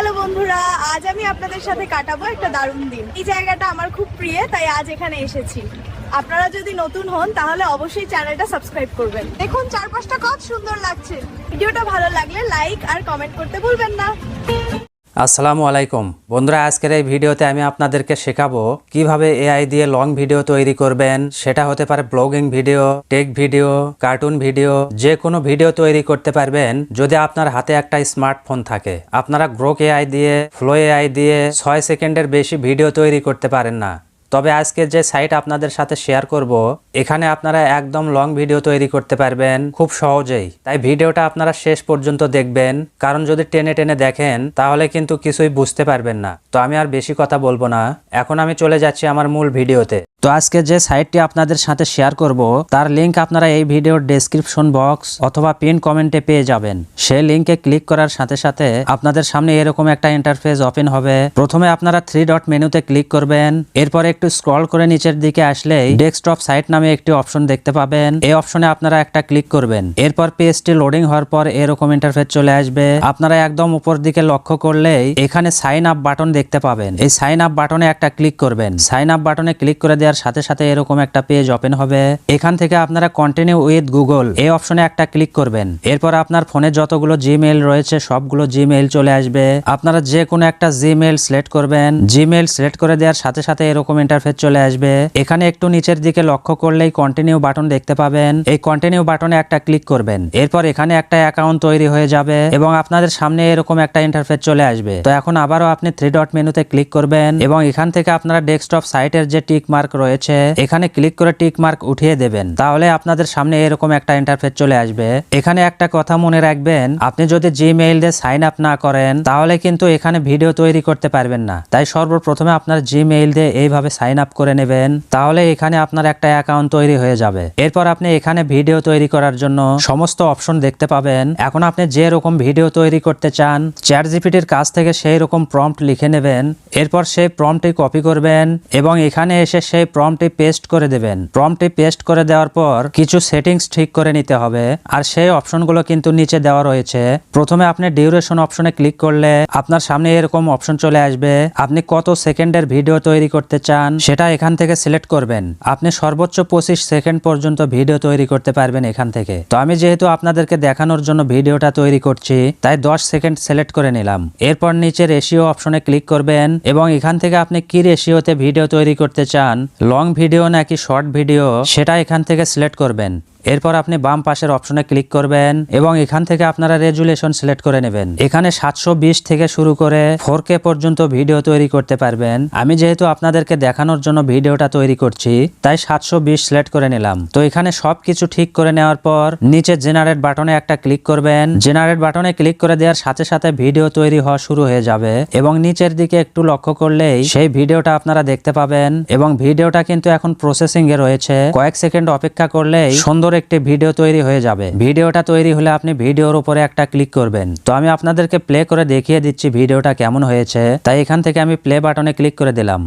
Hello বন্ধুরা, আজ আমি আপনাদের সাথে কাটাবো একটা দারুণ দিন। এই জায়গাটা আমার খুব প্রিয়, তাই আজ এখানে এসেছি। আপনারা যদি নতুন হন, তাহলে অবশ্যই চ্যানেলটা সাবস্ক্রাইব করবেন। দেখুন, চারপাশটা কত সুন্দর লাগছে। ভিডিওটা ভালো লাগলে লাইক আর কমেন্ট করতে ভুলবেন না। আসসালামু আলাইকুম। বন্ধুরা, আজকের এই ভিডিওতে আমি আপনাদেরকে শেখাবো কীভাবে এআই দিয়ে লং ভিডিও তৈরি করবেন। সেটা হতে পারে blogging video, tech video, cartoon video, যে কোনো ভিডিও তৈরি করতে পারবেন। যদি আপনার হাতে একটা স্মার্টফোন থাকে, আপনারা গ্রোক এআই দিয়ে, ফ্লো এআই দিয়ে ছয় সেকেন্ডের বেশি ভিডিও তৈরি করতে পারেন না। তবে আজকে যে সাইট আপনাদের সাথে শেয়ার করব, এখানে আপনারা একদম লং ভিডিও তৈরি করতে পারবেন খুব সহজেই। তাই ভিডিওটা আপনারা শেষ পর্যন্ত দেখবেন, কারণ যদি টেনে টেনে দেখেন, তাহলে কিন্তু কিছুই বুঝতে পারবেন না। তো আমি আর বেশি কথা বলব না। এখন আমি চলে যাচ্ছি আমার মূল ভিডিওতে তো আজকে যে সাইটটি আপনাদের সাথে শেয়ার করব, তার লিংক আপনারা এই ভিডিওর ডেসক্রিপশন বক্স অথবা পিন কমেন্টে পেয়ে যাবেন। সেই লিংকে ক্লিক করার সাথে সাথে আপনাদের সামনে এরকম একটা ইন্টারফেস ওপেন হবে। প্রথমে আপনারা থ্রি ডট মেনুতে ক্লিক করবেন। এরপর একটু স্ক্রল করে নিচের দিকে আসলেই ডেস্কটপ সাইট নামে একটি অপশন দেখতে পাবেন। এই অপশনে আপনারা একটা ক্লিক করবেন। এরপর পেজটি লোডিং হওয়ার পর এরকম ইন্টারফেস চলে আসবে। আপনারা একদম উপর দিকে লক্ষ্য করলেই এখানে সাইন আপ বাটন দেখতে পাবেন। এই সাইন আপ বাটনে একটা ক্লিক করবেন। সাইন আপ বাটনে ক্লিক করে দেওয়ার সাথে সাথে এরকম একটা পেজ ওপেন হবে। এখান থেকে আপনারা কন্টিনিউ উইথ গুগল এই অপশনে একটা ক্লিক করবেন। এরপর আপনার ফোনে যতগুলো জিমেইল রয়েছে, সবগুলো জিমেইল চলে আসবে। আপনারা যে কোনো একটা জিমেইল সিলেক্ট করবেন। জিমেইল সিলেক্ট করে দেওয়ার সাথে সাথে এরকম ইন্টারফেস চলে আসবে। এখানে একটু নিচের দিকে লক্ষ্য করলেই কন্টিনিউ বাটন দেখতে পাবেন। এই কন্টিনিউ বাটনে একটা ক্লিক করবেন। এরপর এখানে একটা অ্যাকাউন্ট তৈরি হয়ে যাবে এবং আপনাদের সামনে এরকম একটা ইন্টারফেস চলে আসবে। তো এখন আবারও আপনি থ্রি ডট মেনুতে ক্লিক করবেন এবং এখান থেকে আপনারা ডেস্কটপ সাইটের যে টিক মার্ক রয়েছে, এখানে ক্লিক করে টিক মার্ক উঠিয়ে দেবেন। তাহলে আপনাদের সামনে এরকম একটা ইন্টারফেস চলে আসবে। এখানে একটা কথা মনে রাখবেন, আপনি যদি জিমেইল দিয়ে সাইন আপ না করেন, তাহলে কিন্তু এখানে ভিডিও তৈরি করতে পারবেন না। তাই সর্বপ্রথমে আপনার জিমেইল দিয়ে এইভাবে সাইন আপ করে নেবেন, তাহলে এখানে আপনার একটা অ্যাকাউন্ট তৈরি হয়ে যাবে। এরপর আপনি এখানে ভিডিও তৈরি করার জন্য সমস্ত অপশন দেখতে পাবেন। এখন আপনি যে রকম ভিডিও তৈরি করতে চান চ্যাট জিপিটির কাছ থেকে সেই রকম প্রম্পট লিখে নেবেন। এরপর সেই প্রম্পটটি কপি করবেন এবং এখানে এসে সেই প্রম্পটটি পেস্ট করে দেবেন। প্রম্পটটি পেস্ট করে দেওয়ার পর কিছু সেটিংস ঠিক করে নিতে হবে। আর সেই অপশনগুলো কিন্তু নিচে দেওয়া রয়েছে। প্রথমে আপনি ডিউরেশন অপশনে ক্লিক করলে আপনার সামনে এরকম অপশন চলে আসবে। আপনি কত সেকেন্ডের ভিডিও তৈরি করতে চান সেটা এখান থেকে সিলেক্ট করবেন। আপনি সর্বোচ্চ পঁচিশ সেকেন্ড পর্যন্ত ভিডিও তৈরি করতে পারবেন এখান থেকে। তো আমি যেহেতু আপনাদেরকে দেখানোর জন্য ভিডিওটা তৈরি করছি, তাই দশ সেকেন্ড সিলেক্ট করে নিলাম। এরপর নিচে রেশিও অপশনে ক্লিক করবেন এবং এখান থেকে আপনি কি রেশিওতে ভিডিও তৈরি করতে চান লং ভিডিও নাকি শর্ট ভিডিও সেটা এখান থেকে সিলেক্ট করবেন। এরপর আপনি বাম পাশের অপশনে ক্লিক করবেন এবং এখান থেকে আপনারা রেজুলেশন সিলেক্ট করে নেবেন। এখানে সাতশো বিশ থেকে শুরু করে ফোর পর্যন্ত ভিডিও তৈরি করতে পারবেন। আমি যেহেতু আপনাদেরকে দেখানোর জন্য ভিডিওটা তৈরি করছি, তাই সাতশো বিশ সিলেক্ট করে নিলাম। তো এখানে সবকিছু ঠিক করে নেওয়ার পর নিচে জেনারেট বাটনে একটা ক্লিক করবেন। জেনারেট বাটনে ক্লিক করে দেওয়ার সাথে সাথে ভিডিও তৈরি হওয়া শুরু হয়ে যাবে এবং নিচের দিকে একটু লক্ষ্য করলেই সেই ভিডিওটা আপনারা দেখতে পাবেন এবং ভিডিওটা কিন্তু এখন প্রসেসিং এ রয়েছে। কয়েক সেকেন্ড অপেক্ষা করলেই সুন্দর একটি ভিডিও তৈরি হয়ে যাবে। ভিডিওটা তৈরি হলে আপনি ভিডিওর উপরে একটা ক্লিক করবেন। তো আমি আপনাদেরকে প্লে করে দেখিয়ে দিচ্ছি ভিডিওটা কেমন হয়েছে। তাই এখান থেকে আমি প্লে বাটনে ক্লিক করে দিলাম।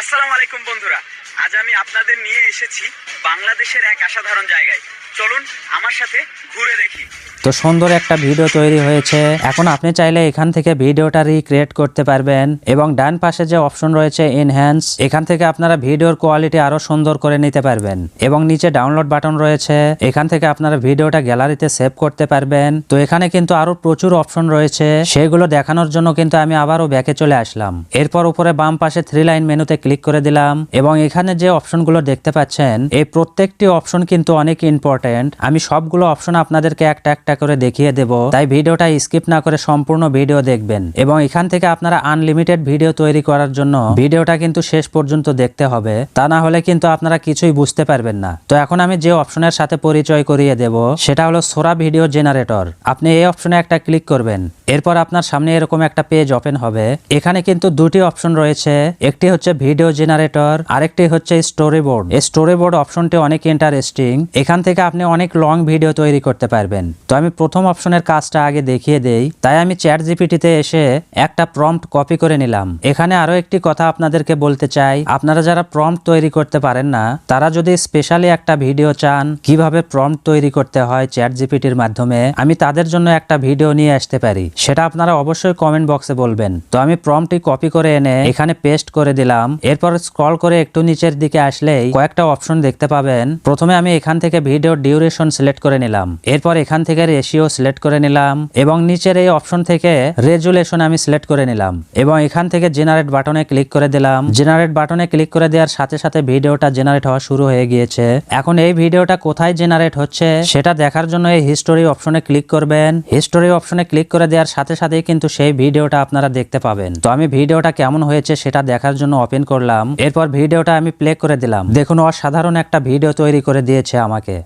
আসসালামু আলাইকুম বন্ধুরা, আজ আমি আপনাদের নিয়ে এসেছি বাংলাদেশের এক অসাধারণ জায়গায়। চলুন আমার সাথে ঘুরে দেখি। তো সুন্দর একটা ভিডিও তৈরি হয়েছে। এখন আপনি চাইলে এখান থেকে ভিডিওটা রিক্রিয়েট করতে পারবেন এবং ডান পাশে যে অপশন রয়েছে এনহ্যান্স এখান থেকে আপনারা ভিডিওর কোয়ালিটি আরও সুন্দর করে নিতে পারবেন এবং নিচে ডাউনলোড বাটন রয়েছে। এখান থেকে আপনারা ভিডিওটা গ্যালারিতে সেভ করতে পারবেন। তো এখানে কিন্তু আরও প্রচুর অপশন রয়েছে। সেগুলো দেখানোর জন্য কিন্তু আমি আবারও ব্যাকে চলে আসলাম। এরপর উপরে বাম পাশে থ্রি লাইন মেনুতে ক্লিক করে দিলাম এবং এখানে যে অপশনগুলো দেখতে পাচ্ছেন, এই প্রত্যেকটি অপশন কিন্তু অনেক ইম্পর্টেন্ট আমি সবগুলো অপশন আপনাদেরকে একটা একটা করে দেখিয়ে দেব, তাই ভিডিওটা স্কিপ না করে সম্পূর্ণ ভিডিও দেখবেন। এবং এখান থেকে আপনারা আনলিমিটেড ভিডিও তৈরি করার জন্য ভিডিওটা কিন্তু শেষ পর্যন্ত দেখতে হবে, তা না হলে কিন্তু আপনারা কিছুই বুঝতে পারবেন না। তো এখন আমি যে অপশনের সাথে পরিচয় করিয়ে দেব, সেটা হলো সোরা ভিডিও জেনারেটর আপনি এই অপশনে একটা ক্লিক করবেন, এরপর আপনার সামনে এরকম একটা পেজ ওপেন হবে, এখানে কিন্তু দুটি অপশন রয়েছে, একটি হচ্ছে ভিডিও জেনারেটর আরেকটি হচ্ছে স্টোরি বোর্ড এই স্টোরি বোর্ড অপশনটি অনেক ইন্টারেস্টিং এখান থেকে আপনি আপনি অনেক লং ভিডিও তৈরি করতে পারবেন। তো আমি প্রথম অপশনের কাজটা আগে দেখিয়ে দেই। তাই আমি চ্যাট জিপিটিতে এসে একটা প্রম্পট কপি করে নিলাম। এখানে আরও একটি কথা আপনাদেরকে বলতে চাই। আপনারা যারা প্রম্পট তৈরি করতে পারেন না, তারা যদি স্পেশালি একটা ভিডিও চান, কীভাবে প্রম্পট তৈরি করতে হয় চ্যাট জিপিটির মাধ্যমে, আমি তাদের জন্য একটা ভিডিও নিয়ে আসতে পারি। সেটা আপনারা অবশ্যই কমেন্ট বক্সে বলবেন। তো আমি প্রম্পটটি কপি করে এনে এখানে পেস্ট করে দিলাম। এরপর স্ক্রল করে একটু নিচের দিকে আসলেই কয়েকটা অপশন দেখতে পাবেন। প্রথমে আমি এখান থেকে ভিডিও ডিউরেশন সিলেক্ট করে নিলাম। এরপর এখান থেকে রেশিও সিলেক্ট করে নিলাম এবং নিচের এই অপশন থেকে রেজুলেশন আমি সিলেক্ট করে নিলাম এবং এখান থেকে জেনারেট বাটনে ক্লিক করে দিলাম। জেনারেট বাটনে ক্লিক করে দেওয়ার সাথে সাথে ভিডিওটা জেনারেট হওয়া শুরু হয়ে গিয়েছে। এখন এই ভিডিওটা কোথায় জেনারেট হচ্ছে সেটা দেখার জন্য এই হিস্টোরি অপশনে ক্লিক করবেন। হিস্টোরি অপশনে ক্লিক করে দেওয়ার সাথে সাথেই কিন্তু সেই ভিডিওটা আপনারা দেখতে পাবেন। তো আমি ভিডিওটা কেমন হয়েছে সেটা দেখার জন্য ওপেন করলাম। এরপর ভিডিওটা আমি প্লে করে দিলাম। দেখুন, অসাধারণ একটা ভিডিও তৈরি করে দিয়েছে আমাকে।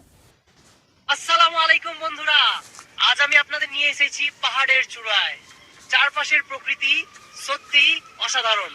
আসসালামু আলাইকুম বন্ধুরা। আজ আমি আপনাদের নিয়ে এসেছি পাহাড়ের চূড়ায়। চারপাশের প্রকৃতি সত্যি অসাধারণ।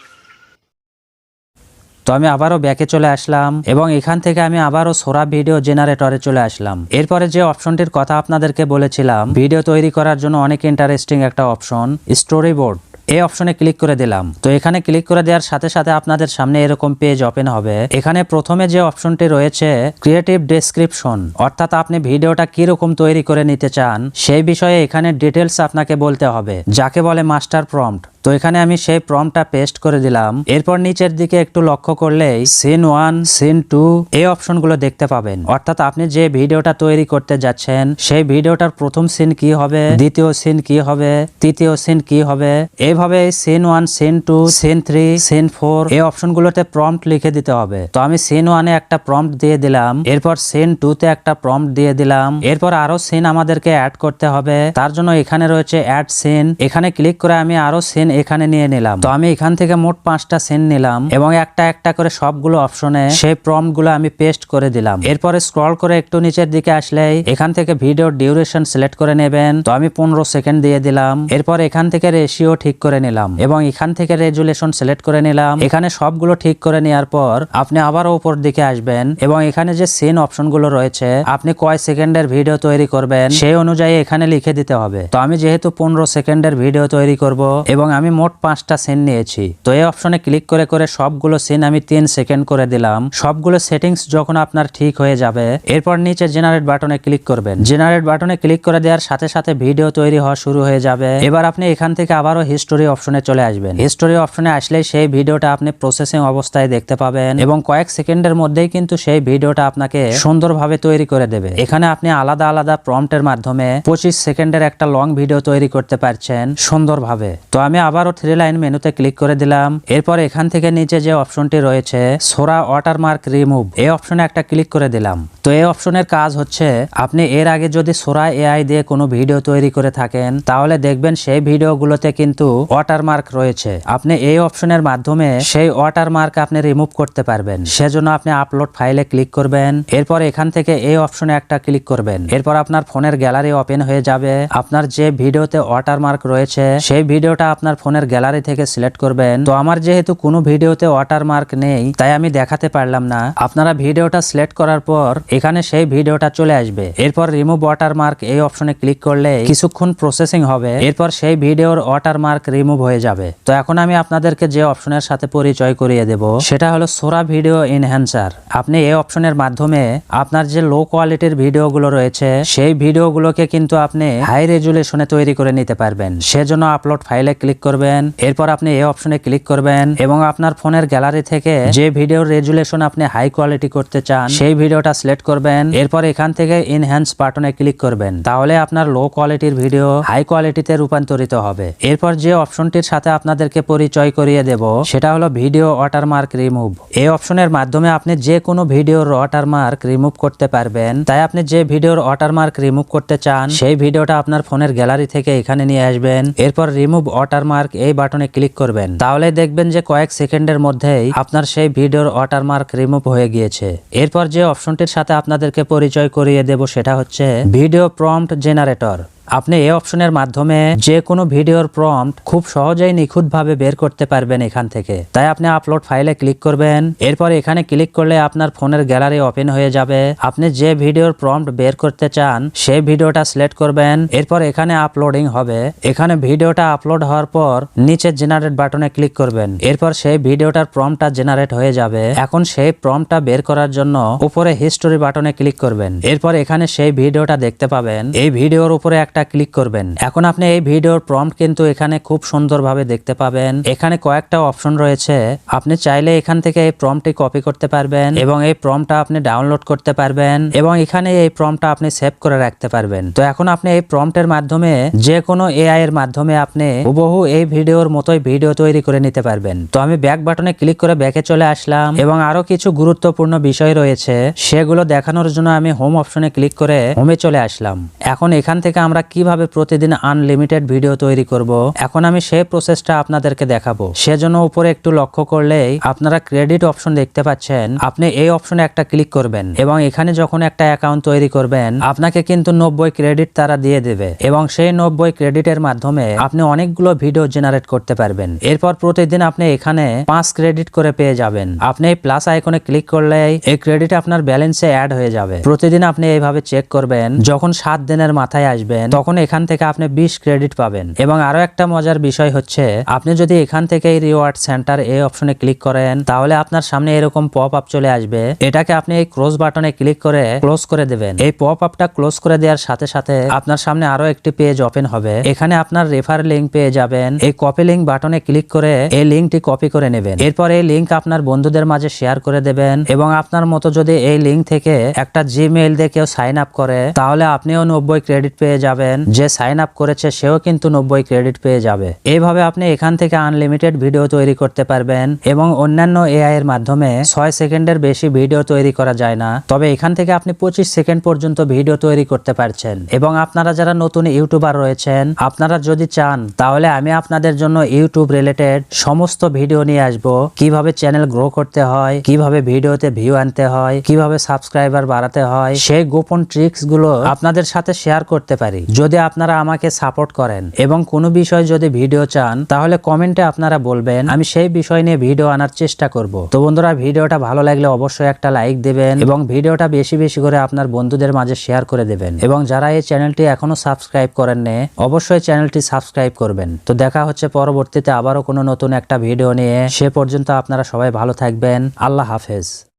তো আমি আবারও ব্যাকে চলে আসলাম এবং এখান থেকে আমি আবারও সোরা ভিডিও জেনারেটরে চলে আসলাম। এরপরে যে অপশনটির কথা আপনাদেরকে বলেছিলাম, ভিডিও তৈরি করার জন্য অনেক ইন্টারেস্টিং একটা অপশন স্টোরি বোর্ড এই অপশনে ক্লিক করে দিলাম। তো এখানে ক্লিক করে দেওয়ার সাথে সাথে আপনাদের সামনে এরকম পেজ ওপেন হবে। এখানে প্রথমে যে অপশনটি রয়েছে ক্রিয়েটিভ ডেসক্রিপশন অর্থাৎ আপনি ভিডিওটা কীরকম তৈরি করে নিতে চান, সেই বিষয়ে এখানে ডিটেলস আপনাকে বলতে হবে, যাকে বলে মাস্টার প্রম্পট তো এখানে আমি সেই প্রমটা পেস্ট করে দিলাম। এরপর নিচের দিকে একটু লক্ষ্য করলেই সিন ওয়ান সিন টু এই অপশনগুলো দেখতে পাবেন। অর্থাৎ আপনি যে ভিডিওটা তৈরি করতে যাচ্ছেন, সেই ভিডিওটার প্রথম সিন কি হবে, দ্বিতীয় সিন কি হবে, তৃতীয় সিন কি হবে, এইভাবে scene one scene two scene three scene four এই অপশনগুলোতে প্রম্পট লিখে দিতে হবে। তো আমি সিন ওয়ানে একটা প্রম্পট দিয়ে দিলাম, এরপর সিন টু তে একটা প্রম্পট দিয়ে দিলাম, এরপর আরও সিন আমাদেরকে অ্যাড করতে হবে। তার জন্য এখানে রয়েছে অ্যাড সিন এখানে ক্লিক করে আমি আরও সিন এখানে নিয়ে নিলাম। তো আমি এখান থেকে মোট পাঁচটা সিন নিলাম এবং একটা একটা করে সবগুলো অপশনে সেই প্রম্পটগুলো আমি পেস্ট করে দিলাম। এরপরে স্ক্রল করে একটু নিচের দিকে আসলেই এখান থেকে ভিডিও ডিউরেশন সিলেক্ট করে নেবেন। তো আমি পনেরো সেকেন্ড দিয়ে দিলাম। এরপর এখান থেকে রেশিও ঠিক করে নিলাম এবং এখান থেকে রেজুলেশন সিলেক্ট করে নিলাম। এখানে সবগুলো ঠিক করে নেওয়ার পর আপনি আবারও উপর দিকে আসবেন এবং এখানে যে সিন অপশনগুলো রয়েছে, আপনি কয় সেকেন্ডের ভিডিও তৈরি করবেন সেই অনুযায়ী এখানে লিখে দিতে হবে। তো আমি যেহেতু পনেরো সেকেন্ডের ভিডিও তৈরি করব এবং আমি মোট পাঁচটা সিন নিয়েছি। তো এই অপশনে ক্লিক করে করে সবগুলো সিন আমি তিন সেকেন্ড করে দিলাম। সবগুলো সেটিংস যখন আপনার ঠিক হয়ে যাবে, এরপর নিচে জেনারেট বাটনে ক্লিক করবেন। জেনারেট বাটনে ক্লিক করে দেওয়ার সাথে সাথে ভিডিও তৈরি হওয়া শুরু হয়ে যাবে। এবার আপনি এখান থেকে আবারও হিস্টোরি অপশনে চলে আসবেন। হিস্টোরি অপশনে আসলেই সেই ভিডিওটা আপনি প্রসেসিং অবস্থায় দেখতে পাবেন এবং কয়েক সেকেন্ডের মধ্যেই কিন্তু সেই ভিডিওটা আপনাকে সুন্দরভাবে তৈরি করে দেবে। এখানে আপনি আলাদা আলাদা প্রম্পটের মাধ্যমে পঁচিশ সেকেন্ডের একটা লং ভিডিও তৈরি করতে পারছেন সুন্দরভাবে। তো আমি আবারও থ্রি লাইন মেনুতে ক্লিক করে দিলাম। এরপর এখান থেকে নিচে যে অপশনটি রয়েছে, সোরা ওয়াটারমার্ক রিমুভ এই অপশনে একটা ক্লিক করে দিলাম। তো এই অপশনের কাজ হচ্ছে, আপনি এর আগে যদি সোরা এআই দিয়ে কোনো ভিডিও তৈরি করে থাকেন, তাহলে দেখবেন সেই ভিডিওগুলোতে কিন্তু ওয়াটারমার্ক রয়েছে। আপনি এই অপশনের মাধ্যমে সেই ওয়াটারমার্ক আপনি রিমুভ করতে পারবেন। সেজন্য আপনি আপলোড ফাইলে ক্লিক করবেন। এরপর এখান থেকে এই অপশনে একটা ক্লিক করবেন। এরপর আপনার ফোনের গ্যালারি ওপেন হয়ে যাবে। আপনার যে ভিডিওতে ওয়াটারমার্ক রয়েছে, সেই ভিডিওটা আপনার ফোনের গ্যালারি থেকে সিলেক্ট করবেন। তো আমার যেহেতু কোনো ভিডিওতে ওয়াটারমার্ক নেই, তাই আমি দেখাতে পারলাম না। আপনারা ভিডিওটা সিলেক্ট করার পর এখানে সেই ভিডিওটা চলে আসবে। এরপর রিমুভ ওয়াটারমার্ক এই অপশনে ক্লিক করলে কিছুক্ষণ প্রসেসিং হবে। এরপর সেই ভিডিওর ওয়াটারমার্ক রিমুভ হয়ে যাবে। তো এখন আমি আপনাদেরকে যে অপশনের সাথে পরিচয় করিয়ে দেব, সেটা হলো সোরা ভিডিও এনহ্যান্সার আপনি এই অপশনের মাধ্যমে আপনার যে লো কোয়ালিটির ভিডিওগুলো রয়েছে, সেই ভিডিওগুলোকে কিন্তু আপনি হাই রেজুলেশনে তৈরি করে নিতে পারবেন। সেজন্য আপলোড ফাইলে ক্লিক করবেন। এরপর আপনি এই অপশনে ক্লিক করবেন এবং আপনার ফোনের গ্যালারি থেকে যে ভিডিওর রেজুলেশন আপনি হাই কোয়ালিটি করতে চান, সেই ভিডিওটা সিলেক্ট করবেন। এরপর এখান থেকে ইনহ্যান্স বাটনে ক্লিক করবেন। তাহলে আপনার লো কোয়ালিটির ভিডিও হাই কোয়ালিটিতে রূপান্তরিত হবে। এরপর যে অপশনটির সাথে আপনাদেরকে পরিচয় করিয়ে দেব, সেটা হলো ভিডিও ওয়াটারমার্ক রিমুভ এই অপশনের মাধ্যমে আপনি যে কোনো ভিডিওর ওয়াটারমার্ক রিমুভ করতে পারবেন। তাই আপনি যে ভিডিওর ওয়াটারমার্ক রিমুভ করতে চান, সেই ভিডিওটা আপনার ফোনের গ্যালারি থেকে এখানে নিয়ে আসবেন। এরপর রিমুভ ওয়াটারমার্ক এই বাটনে ক্লিক করবেন। তাহলে দেখবেন যে কয়েক সেকেন্ডের মধ্যেই আপনার সেই ভিডিওর ওয়াটারমার্ক রিমুভ হয়ে গিয়েছে। এরপর যে অপশনটির সাথে আপনাদেরকে পরিচয় করিয়ে দেব সেটা হচ্ছে ভিডিও প্রম্পট জেনারেটর আপনি এই অপশনের মাধ্যমে যে কোনো ভিডিওর প্রম্পট খুব সহজেই নিখুঁতভাবে বের করতে পারবেন এখান থেকে। তাই আপনি আপলোড ফাইলে ক্লিক করবেন। এরপর এখানে ক্লিক করলে আপনার ফোনের গ্যালারি ওপেন হয়ে যাবে। আপনি যে ভিডিওর প্রম্পট বের করতে চান, সেই ভিডিওটা সিলেক্ট করবেন। এরপর এখানে আপলোডিং হবে। এখানে ভিডিওটা আপলোড হওয়ার পর নিচে জেনারেট বাটনে ক্লিক করবেন। এরপর সেই ভিডিওটার প্রম্পটটা জেনারেট হয়ে যাবে। এখন সেই প্রম্পটটা বের করার জন্য উপরে হিস্টোরি বাটনে ক্লিক করবেন। এরপর এখানে সেই ভিডিওটা দেখতে পাবেন। এই ভিডিওর উপরে একটা ক্লিক করবেন। এখন আপনি এই ভিডিওর প্রম্পট কিন্তু এখানে খুব সুন্দরভাবে দেখতে পাবেন। এখানে কয়েকটা অপশন রয়েছে। আপনি চাইলে এখান থেকে এই প্রম্পটটি কপি করতে পারবেন এবং এই প্রম্পটটা আপনি ডাউনলোড করতে পারবেন এবং এখানে এই প্রম্পটটা আপনি সেভ করে রাখতে পারবেন। তো এখন আপনি এই প্রম্পটের মাধ্যমে যে কোনো এআই এর মাধ্যমে আপনি হুবহু এই ভিডিওর মতোই ভিডিও তৈরি করে নিতে পারবেন। তো আমি ব্যাক বাটনে ক্লিক করে ব্যাকে চলে আসলাম এবং আরও কিছু গুরুত্বপূর্ণ বিষয় রয়েছে। সেগুলো দেখানোর জন্য আমি হোম অপশনে ক্লিক করে হোমে চলে আসলাম। এখন এখান থেকে আমরা কীভাবে প্রতিদিন আনলিমিটেড ভিডিও তৈরি করব, এখন আমি সেই প্রসেসটা আপনাদেরকে দেখাবো। সেজন্য উপরে একটু লক্ষ্য করলেই আপনারা ক্রেডিট অপশন দেখতে পাচ্ছেন। আপনি এই অপশনে একটা ক্লিক করবেন এবং এখানে যখন একটা অ্যাকাউন্ট তৈরি করবেন, আপনাকে কিন্তু নব্বই ক্রেডিট তারা দিয়ে দেবে এবং সেই নব্বই ক্রেডিটের মাধ্যমে আপনি অনেকগুলো ভিডিও জেনারেট করতে পারবেন। এরপর প্রতিদিন আপনি এখানে পাঁচ ক্রেডিট করে পেয়ে যাবেন। আপনি এই প্লাস আইকনে ক্লিক করলেই এই ক্রেডিট আপনার ব্যালেন্সে অ্যাড হয়ে যাবে। প্রতিদিন আপনি এইভাবে চেক করবেন, যখন সাত দিনের মাথায় আসবেন তখন এখান থেকে আপনি বিশ ক্রেডিট পাবেন। এবং আরও একটা মজার বিষয় হচ্ছে, আপনি যদি এখান থেকে রিওয়ার্ড সেন্টার এই অপশনে ক্লিক করেন, তাহলে আপনার সামনে এরকম পপ আপ চলে আসবে। এটাকে আপনি এই ক্লোজ বাটনে ক্লিক করে ক্লোজ করে দেবেন। এই পপ আপটা ক্লোজ করে দেওয়ার সাথে সাথে আপনার সামনে আরও একটি পেজ ওপেন হবে। এখানে আপনার রেফার লিঙ্ক পেয়ে যাবেন। এই কপি লিঙ্ক বাটনে ক্লিক করে এই লিঙ্কটি কপি করে নেবেন। এরপর এই লিঙ্ক আপনার বন্ধুদের মাঝে শেয়ার করে দেবেন। এবং আপনার মতো যদি এই লিঙ্ক থেকে একটা জিমেইল দিয়ে কেউ সাইন আপ করে, তাহলে আপনিও নব্বই ক্রেডিট পেয়ে যাবেন। যে সাইন আপ করেছে সেও কিন্তু নব্বই ক্রেডিট পেয়ে যাবে। এইভাবে আপনি এখান থেকে আনলিমিটেড ভিডিও তৈরি করতে পারবেন এবং অন্যান্য এআই এর মাধ্যমে ছয় সেকেন্ডের বেশি ভিডিও তৈরি করা যায় না। তবে এখান থেকে আপনি পঁচিশ সেকেন্ড পর্যন্ত ভিডিও তৈরি করতে পারছেন। এবং আপনারা যারা নতুন ইউটিউবার রয়েছেন, আপনারা যদি চান, তাহলে আমি আপনাদের জন্য ইউটিউব রিলেটেড সমস্ত ভিডিও নিয়ে আসব। কীভাবে চ্যানেল গ্রো করতে হয়, কীভাবে ভিডিওতে ভিউ আনতে হয়, কীভাবে সাবস্ক্রাইবার বাড়াতে হয়, সেই গোপন ট্রিক্সগুলো আপনাদের সাথে শেয়ার করতে পারি। যদি আপনারা আমাকে সাপোর্ট করেন এবং কোনো বিষয় যদি ভিডিও চান তাহলে কমেন্টে আপনারা বলবেন আমি সেই বিষয় নিয়ে ভিডিও আনার চেষ্টা করব। তো বন্ধুরা ভিডিওটা ভালো লাগলে অবশ্যই একটা লাইক দেবেন এবং ভিডিওটা বেশি বেশি করে আপনার বন্ধুদের মাঝে শেয়ার করে দেবেন। এবং যারা এই চ্যানেলটি এখনও সাবস্ক্রাইব করেন নে, অবশ্যই চ্যানেলটি সাবস্ক্রাইব করবেন। তো দেখা হচ্ছে পরবর্তীতে আবারও কোনো নতুন একটা ভিডিও নিয়ে। সে পর্যন্ত আপনারা সবাই ভালো থাকবেন। আল্লাহ হাফেজ।